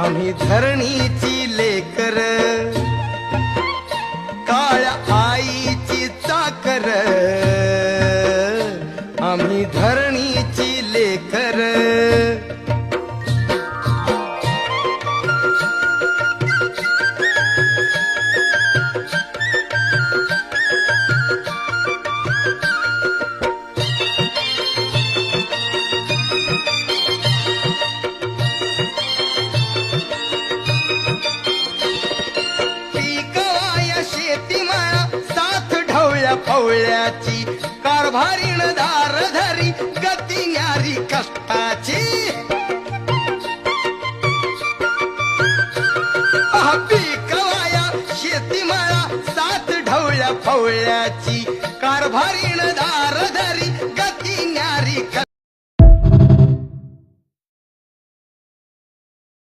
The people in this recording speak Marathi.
आम्ही धरणीची लेकर काळ आईची चाकर. आम्ही धरणीची लेकर ढवळ्या फवळ्याची कारभारीण दार धरी गती न्यारी कष्टाची. पहा पिकवाया शेतीमाळा सात ढवळ्या फवळ्याची कारभारीण दार धरी गती न्यारी